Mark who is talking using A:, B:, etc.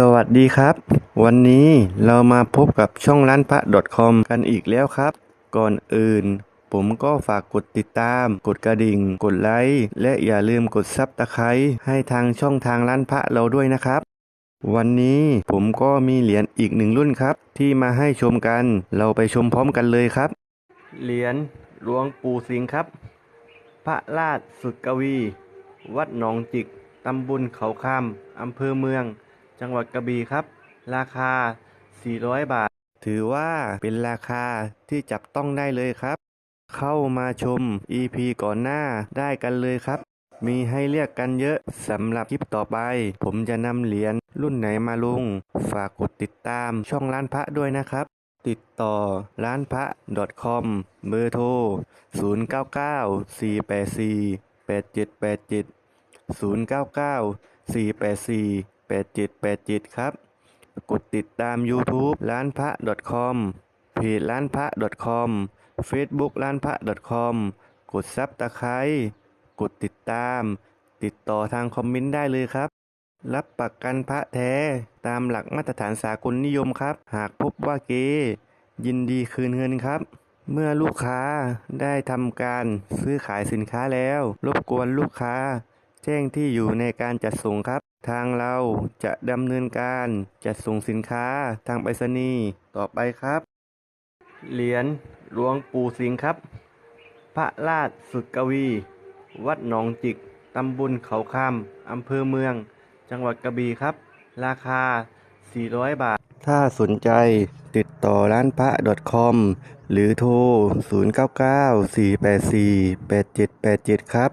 A: สวัสดีครับ วันนี้เรามาพบกับช่องร้านพระ .com กันอีกแล้วครับ ก่อนอื่น ผมก็ฝากกดติดตาม กดกระดิ่ง กดไลค์และอย่าลืมกดซับตะไคร้ให้ทางช่องทางร้านพระเราด้วยนะครับ วันนี้ผมก็มีเหรียญอีกหนึ่งรุ่นครับ ที่มาให้ชมกัน เราไปชมพร้อมกันเลยครับ เหรียญหลวงปู่สิงห์ครับ พระราชสุดกวี วัดหนองจิกตำบลเขาคามอำเภอเมือง จังหวัดกระบี่ครับ ราคา 400 บาท ถือว่าเป็นราคาที่จับต้องได้เลยครับ เข้ามาชม EP ก่อนหน้าได้กันเลยครับ มีให้เรียกกันเยอะสำหรับคลิปต่อไป ผมจะนำเหรียญรุ่นไหนมาลง ฝากกดติดตามช่องร้านพระด้วยนะครับ ติดต่อร้านพระ .com เบอร์โทร 0994848787 099484 0994848787 0994848787ครับ กดติดตาม YouTube ร้านพระ .com เพจร้านพระ .com Facebook ร้านพระ .com กดซับตะไคร้กดติดตาม ติดต่อทางคอมเมนต์ได้เลยครับ รับประกันพระแท้ตามหลักมาตรฐานสากลนิยมครับ หากพบว่าเกยินดีคืนเงินครับ เมื่อลูกค้าได้ทำการซื้อขายสินค้าแล้ว รบกวนลูกค้า แจ้งที่อยู่ในการจัดส่งครับ ทางเราจะดำเนินการจัดส่งสินค้าทางไปรษณีย์ต่อไปครับ เหรียญหลวงปู่สิงห์ครับ พระราชสุดกวี วัดหนองจิก ตำบลเขาคามอำเภอเมือง จังหวัดกระบี่ครับ ราคา 400 บาท ถ้าสนใจติดต่อร้านพระ .com หรือโทร 0994848787 ครับ